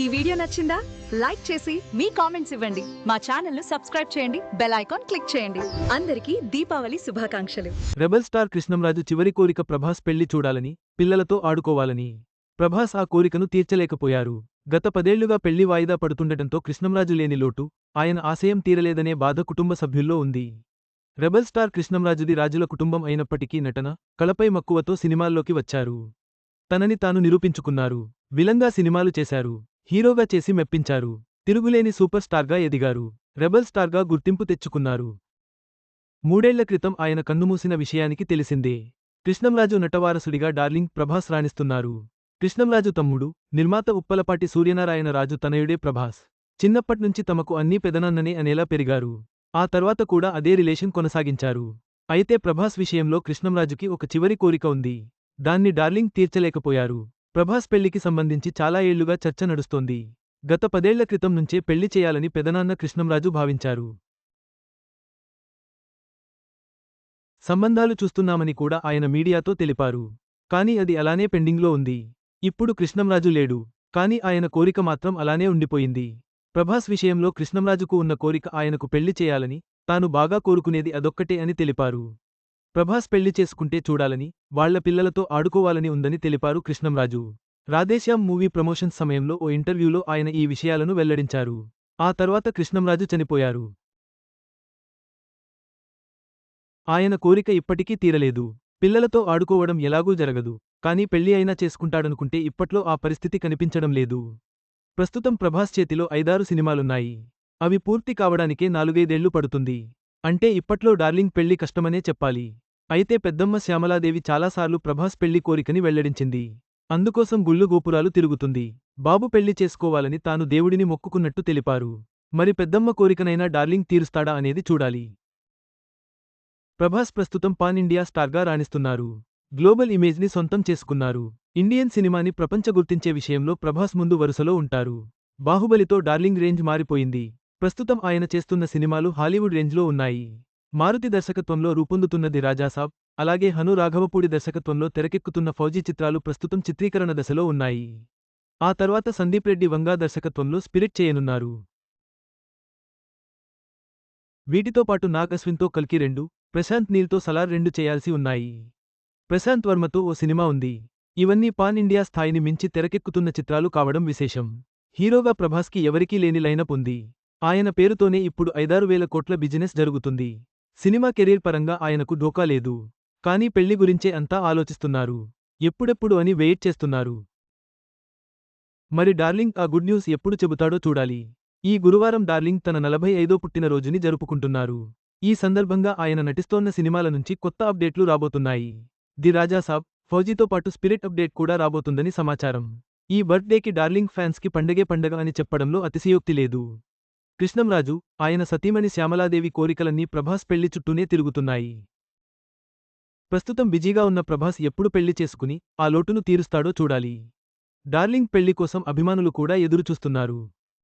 ఈ వీడియో నచ్చిందా? లైక్ చేసి మీ కామెంట్స్ ఇవ్వండి. మా ఛానల్ను సబ్స్క్రైబ్ చేయండి. బెల్ ఐకాన్ క్లిక్ చేయండి. అందరికీ దీపావళి శుభాకాంక్షలు. రెబల్ స్టార్ కృష్ణంరాజు చివరి కోరిక ప్రభాస్ పెళ్ళి చూడాలని పిల్లలతో ఆడుకోవాలని. ప్రభాస్ ఆ కోరికను తీర్చలేకపోయారు. గత పదేళ్ళుగా పెళ్ళి వాయిదా పడుతుండటంతో కృష్ణంరాజు లేని లోటు ఆయన ఆశయం తీరలేదనే బాధ కుటుంబ సభ్యుల్లో ఉంది. రెబల్ స్టార్ కృష్ణంరాజుది రాజుల కుటుంబం అయినప్పటికీ నటన కళపై మక్కువతో సినిమాల్లోకి వచ్చారు. తనని తాను నిరూపించుకున్నారు. విలంగా సినిమాలు చేశారు. హీరోగా చేసి మెప్పించారు. తిరుగులేని సూపర్ స్టార్గా ఎదిగారు. రెబల్ స్టార్గా గుర్తింపు తెచ్చుకున్నారు. మూడేళ్ళ క్రితం ఆయన కన్నుమూసిన విషయానికి తెలిసిందే. కృష్ణంరాజు నటవారసుడిగా డార్లింగ్ ప్రభాస్ రాణిస్తున్నారు. కృష్ణంరాజు తమ్ముడు నిర్మాత ఉప్పలపాటి సూర్యనారాయణ రాజు తనయుడే ప్రభాస్. చిన్నప్పట్నుంచి తమకు అన్నీ పెదనాన్ననే అనేలా పెరిగారు. ఆ తర్వాత కూడా అదే రిలేషన్ కొనసాగించారు. అయితే ప్రభాస్ విషయంలో కృష్ణంరాజుకి ఒక చివరి కోరిక ఉంది. దాన్ని డార్లింగ్ తీర్చలేకపోయారు. ప్రభాస్ పెళ్ళికి సంబంధించి చాలా ఏళ్ళుగా చర్చ నడుస్తోంది. గత పదేళ్ళ క్రితం నుంచే పెళ్ళి చేయాలని పెదనాన్న కృష్ణంరాజు భావించారు. సంబంధాలు చూస్తున్నామని కూడా ఆయన మీడియాతో తెలిపారు. కాని అది అలానే పెండింగ్లో ఉంది. ఇప్పుడు కృష్ణంరాజు లేడు. కాని ఆయన కోరిక మాత్రం అలానే ఉండిపోయింది. ప్రభాస్ విషయంలో కృష్ణంరాజుకు ఉన్న కోరిక ఆయనకు పెళ్ళి చేయాలని తాను బాగా కోరుకునేది అదొక్కటే అని తెలిపారు. ప్రభాస్ పెళ్ళి చేసుకుంటే చూడాలని వాళ్ళ పిల్లలతో ఆడుకోవాలని ఉందని తెలిపారు కృష్ణంరాజు. రాధేశ్యామ్ మూవీ ప్రమోషన్స్ సమయంలో ఓ ఇంటర్వ్యూలో ఆయన ఈ విషయాలను వెల్లడించారు. ఆ తర్వాత కృష్ణంరాజు చనిపోయారు. ఆయన కోరిక ఇప్పటికీ తీరలేదు. పిల్లలతో ఆడుకోవడం ఎలాగూ జరగదు. కానీ పెళ్ళి అయినా చేసుకుంటాడనుకుంటే ఇప్పట్లో ఆ పరిస్థితి కనిపించడం లేదు. ప్రస్తుతం ప్రభాస్ చేతిలో ఐదారు సినిమాలున్నాయి. అవి పూర్తి కావడానికే నాలుగైదేళ్ళు పడుతుంది. అంటే ఇప్పట్లో డార్లింగ్ పెళ్ళి కష్టమనే చెప్పాలి. అయితే పెద్దమ్మ శ్యామలాదేవి చాలాసార్లు ప్రభాస్ పెళ్ళి కోరికని వెల్లడించింది. అందుకోసం గుళ్ళు గోపురాలు తిరుగుతుంది. బాబు పెళ్ళి చేసుకోవాలని తాను దేవుడిని మొక్కుకున్నట్టు తెలిపారు. మరి పెద్దమ్మ కోరికనైనా డార్లింగ్ తీరుస్తాడా అనేది చూడాలి. ప్రభాస్ ప్రస్తుతం పాన్ ఇండియా స్టార్గా రాణిస్తున్నారు. గ్లోబల్ ఇమేజ్ని సొంతం చేసుకున్నారు. ఇండియన్ సినిమాని ప్రపంచ గుర్తించే విషయంలో ప్రభాస్ ముందు వరుసలో ఉంటారు. బాహుబలితో డార్లింగ్ రేంజ్ మారిపోయింది. ప్రస్తుతం ఆయన చేస్తున్న సినిమాలు హాలీవుడ్ రేంజ్లో ఉన్నాయి. మారుతి దర్శకత్వంలో రూపొందుతున్నది రాజాసాబ్ అలాగే హను రాఘవపూడి దర్శకత్వంలో తెరకెక్కుతున్న ఫౌజీ చిత్రాలు ప్రస్తుతం చిత్రీకరణ దశలో ఉన్నాయి. ఆ తర్వాత సందీప్ రెడ్డి వంగా దర్శకత్వంలో స్పిరిట్ చేయనున్నారు. వీటితో పాటు నాగ్ అశ్విన్తో కల్కి రెండు ప్రశాంత్ నీల్తో సలార్ రెండు చేయాల్సి ఉన్నాయి. ప్రశాంత్ వర్మతో ఓ సినిమా ఉంది. ఇవన్నీ పాన్ ఇండియా స్థాయిని మించి తెరకెక్కుతున్న చిత్రాలు కావడం విశేషం. హీరోగా ప్రభాస్కి ఎవరికీ లేని లైనప్ ఉంది. ఆయన పేరుతోనే ఇప్పుడు ఐదారు వేల కోట్ల బిజినెస్ జరుగుతుంది. సినిమా కెరీర్ పరంగా ఆయనకు ఢోకా లేదు. కానీ పెళ్ళి గురించే అంతా ఆలోచిస్తున్నారు. ఎప్పుడెప్పుడు అని వెయిట్ చేస్తున్నారు. మరి డార్లింగ్ ఆ గుడ్ న్యూస్ ఎప్పుడు చెబుతాడో చూడాలి. ఈ గురువారం డార్లింగ్ తన నలభై ఐదో పుట్టినరోజుని జరుపుకుంటున్నారు. ఈ సందర్భంగా ఆయన నటిస్తోన్న సినిమాల నుంచి కొత్త అప్డేట్లు రాబోతున్నాయి. ది రాజాసాబ్ ఫౌజీతో పాటు స్పిరిట్ అప్డేట్ కూడా రాబోతుందని సమాచారం. ఈ బర్త్డేకి డార్లింగ్ ఫ్యాన్స్కి పండగే పండగ అని చెప్పడంలో అతిశయోక్తి లేదు. కృష్ణంరాజు ఆయన సతీమణి శ్యామలాదేవి కోరికలన్నీ ప్రభాస్ పెళ్ళి చుట్టూనే తిరుగుతున్నాయి. ప్రస్తుతం బిజీగా ఉన్న ప్రభాస్ ఎప్పుడు పెళ్ళి చేసుకుని ఆ లోటును తీరుస్తాడో చూడాలి. డార్లింగ్ పెళ్ళి కోసం అభిమానులు కూడా ఎదురుచూస్తున్నారు.